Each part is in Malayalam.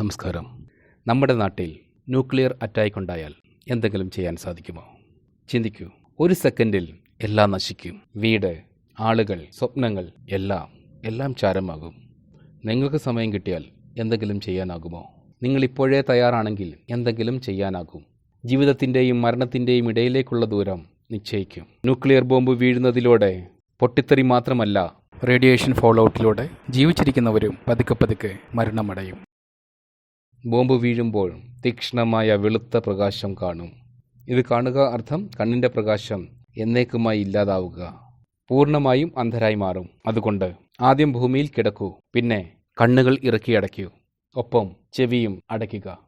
നമസ്കാരം. നമ്മുടെ നാട്ടിൽ ന്യൂക്ലിയർ അറ്റാക്ക് ഉണ്ടായാൽ എന്തെങ്കിലും ചെയ്യാൻ സാധിക്കുമോ? ചിന്തിക്കൂ. ഒരു സെക്കൻഡിൽ എല്ലാം നശിക്കും. വീട് ആളുകൾ സ്വപ്നങ്ങൾ എല്ലാം എല്ലാം ചാരമാകും. നിങ്ങൾക്ക് സമയം കിട്ടിയാൽ എന്തെങ്കിലും ചെയ്യാനാകുമോ? നിങ്ങൾ ഇപ്പോഴേ തയ്യാറാണെങ്കിൽ എന്തെങ്കിലും ചെയ്യാനാകും. ജീവിതത്തിന്റെയും മരണത്തിന്റെയും ഇടയിലേക്കുള്ള ദൂരം നിശ്ചയിക്കും. ന്യൂക്ലിയർ ബോംബ് വീഴുന്നതിലൂടെ പൊട്ടിത്തെറി മാത്രമല്ല റേഡിയേഷൻ ഫോളോഔട്ടിലൂടെ ജീവിച്ചിരിക്കുന്നവരും പതുക്കെ പതുക്കെ മരണമടയും. ബോംബ് വീഴുമ്പോൾ തീക്ഷ്ണമായ വെളുത്ത പ്രകാശം കാണും. ഇത് കാണുക അർത്ഥം കണ്ണിന്റെ പ്രകാശം എന്നേക്കുമായി ഇല്ലാതാവുക. പൂർണമായും അന്ധരായി മാറും. അതുകൊണ്ട് ആദ്യം ഭൂമിയിൽ കിടക്കൂ പിന്നെ കണ്ണുകൾ ഇറക്കി അടയ്ക്കൂ ഒപ്പം ചെവിയും അടയ്ക്കുക.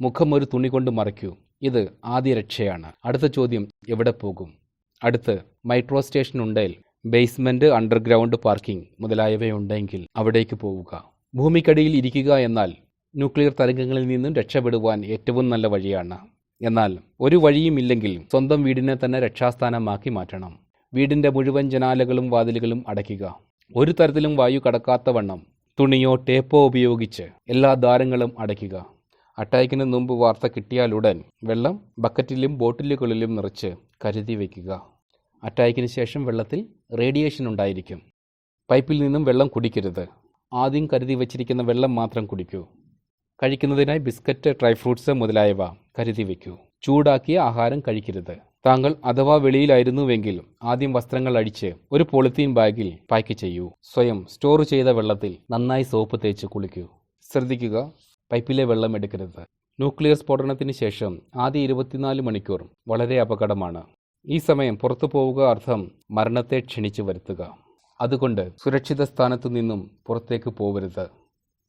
മുഖം ഒരു തുണി കൊണ്ട് മറയ്ക്കൂ. ഇത് ആദ്യ രക്ഷയാണ്. അടുത്ത ചോദ്യം എവിടെ പോകും? അടുത്ത് മെട്രോ സ്റ്റേഷൻ ഉണ്ടെങ്കിൽ ബേസ്മെന്റ് അണ്ടർഗ്രൗണ്ട് പാർക്കിംഗ് മുതലായവയുണ്ടെങ്കിൽ അവിടേക്ക് പോവുക. ഭൂമിക്കടിയിൽ ഇരിക്കുക എന്നാൽ ന്യൂക്ലിയർ തരംഗങ്ങളിൽ നിന്നും രക്ഷപ്പെടുവാൻ ഏറ്റവും നല്ല വഴിയാണ്. എന്നാൽ ഒരു വഴിയും ഇല്ലെങ്കിൽ സ്വന്തം വീടിനെ തന്നെ രക്ഷാസ്ഥാനമാക്കി മാറ്റണം. വീടിന്റെ മുഴുവൻ ജനാലകളും വാതിലുകളും അടയ്ക്കുക. ഒരു തരത്തിലും വായു കടക്കാത്ത വണ്ണം തുണിയോ ടേപ്പോ ഉപയോഗിച്ച് എല്ലാ ദ്വാരങ്ങളും അടയ്ക്കുക. അറ്റാക്കിന് മുമ്പ് വാർത്ത കിട്ടിയാലുടൻ വെള്ളം ബക്കറ്റിലും ബോട്ടിലുകളിലും നിറച്ച് കരുതി വയ്ക്കുക. അറ്റാക്കിന് ശേഷം വെള്ളത്തിൽ റേഡിയേഷൻ ഉണ്ടായിരിക്കും. പൈപ്പിൽ നിന്നും വെള്ളം കുടിക്കരുത്. ആദ്യം കരുതി വച്ചിരിക്കുന്ന വെള്ളം മാത്രം കുടിക്കൂ. കഴിക്കുന്നതിനായി ബിസ്ക്കറ്റ് ഡ്രൈ ഫ്രൂട്ട്സ് മുതലായവ കരുതി വയ്ക്കൂ. ചൂടാക്കിയ ആഹാരം കഴിക്കരുത്. താങ്കൾ അഥവാ വെളിയിലായിരുന്നുവെങ്കിൽ ആദ്യം വസ്ത്രങ്ങൾ അഴിച്ച് ഒരു പോളിത്തീൻ ബാഗിൽ പാക്ക് ചെയ്യൂ. സ്വയം സ്റ്റോർ ചെയ്ത വെള്ളത്തിൽ നന്നായി സോപ്പ് തേച്ച് കുളിക്കൂ. ശ്രദ്ധിക്കുക പൈപ്പിലെ വെള്ളം എടുക്കരുത്. ന്യൂക്ലിയർ സ്ഫോടനത്തിന് ശേഷം ആദ്യ ഇരുപത്തിനാല് മണിക്കൂർ വളരെ അപകടമാണ്. ഈ സമയം പുറത്തു പോവുക അർത്ഥം മരണത്തെ ക്ഷണിച്ചു വരുത്തുക. അതുകൊണ്ട് സുരക്ഷിത സ്ഥാനത്തു നിന്നും പുറത്തേക്ക് പോവരുത്.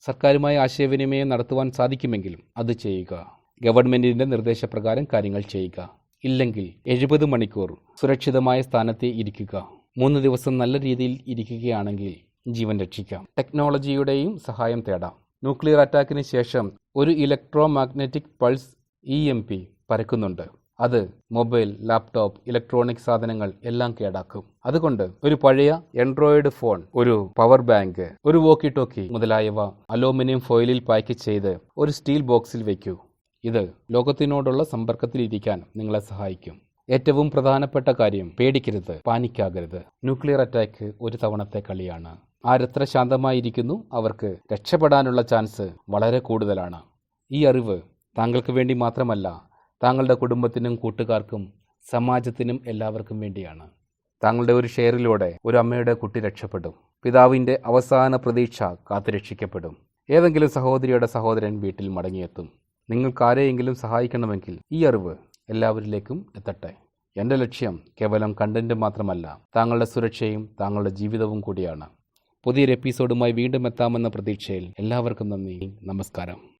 സർക്കാരുമായി ആശയവിനിമയം നടത്തുവാൻ സാധിക്കുമെങ്കിലും അത് ചെയ്യുക. ഗവൺമെന്റിന്റെ നിർദ്ദേശപ്രകാരം കാര്യങ്ങൾ ചെയ്യുക. ഇല്ലെങ്കിൽ എഴുപത് മണിക്കൂർ സുരക്ഷിതമായ സ്ഥാനത്ത് ഇരിക്കുക. മൂന്ന് ദിവസം നല്ല രീതിയിൽ ഇരിക്കുകയാണെങ്കിൽ ജീവൻ രക്ഷിക്കാം. ടെക്നോളജിയുടെയും സഹായം തേടാം. ന്യൂക്ലിയർ അറ്റാക്കിന് ശേഷം ഒരു electromagnetic pulse E M P പരക്കുന്നുണ്ട്. അത് മൊബൈൽ ലാപ്ടോപ്പ് ഇലക്ട്രോണിക് സാധനങ്ങൾ എല്ലാം കേടാക്കും. അതുകൊണ്ട് ഒരു പഴയ എൻഡ്രോയിഡ് ഫോൺ ഒരു പവർ ബാങ്ക് ഒരു വോക്കി ടോക്കി മുതലായവ അലൂമിനിയം ഫോയിലിൽ പാക്ക് ചെയ്ത് ഒരു സ്റ്റീൽ ബോക്സിൽ വയ്ക്കൂ ഇത് ലോകത്തിനോടുള്ള സമ്പർക്കത്തിൽ ഇരിക്കാൻ നിങ്ങളെ സഹായിക്കും. ഏറ്റവും പ്രധാനപ്പെട്ട കാര്യം പേടിക്കരുത് പാനിക്കാകരുത്. ന്യൂക്ലിയർ അറ്റാക്ക് ഒരു തവണത്തെ കളിയാണ്. ആരെത്ര ശാന്തമായിരിക്കുന്നു അവർക്ക് രക്ഷപ്പെടാനുള്ള ചാൻസ് വളരെ കൂടുതലാണ്. ഈ അറിവ് താങ്കൾക്ക് വേണ്ടി മാത്രമല്ല താങ്കളുടെ കുടുംബത്തിനും കൂട്ടുകാർക്കും സമാജത്തിനും എല്ലാവർക്കും വേണ്ടിയാണ്. താങ്കളുടെ ഒരു ഷെയറിലൂടെ ഒരു അമ്മയുടെ കുട്ടി രക്ഷപ്പെടും. പിതാവിന്റെ അവസാന പ്രതീക്ഷ കാത്തുരക്ഷിക്കപ്പെടും. ഏതെങ്കിലും സഹോദരിയുടെ സഹോദരൻ വീട്ടിൽ മടങ്ങിയെത്തും. നിങ്ങൾക്കാരെയെങ്കിലും സഹായിക്കണമെങ്കിൽ ഈ അറിവ് എല്ലാവരിലേക്കും എത്തട്ടെ. എന്റെ ലക്ഷ്യം കേവലം കണ്ടന്റ് മാത്രമല്ല താങ്കളുടെ സുരക്ഷയും താങ്കളുടെ ജീവിതവും കൂടിയാണ്. പുതിയൊരു എപ്പിസോഡുമായി വീണ്ടും എത്താമെന്ന പ്രതീക്ഷയിൽ എല്ലാവർക്കും നന്ദി നമസ്കാരം.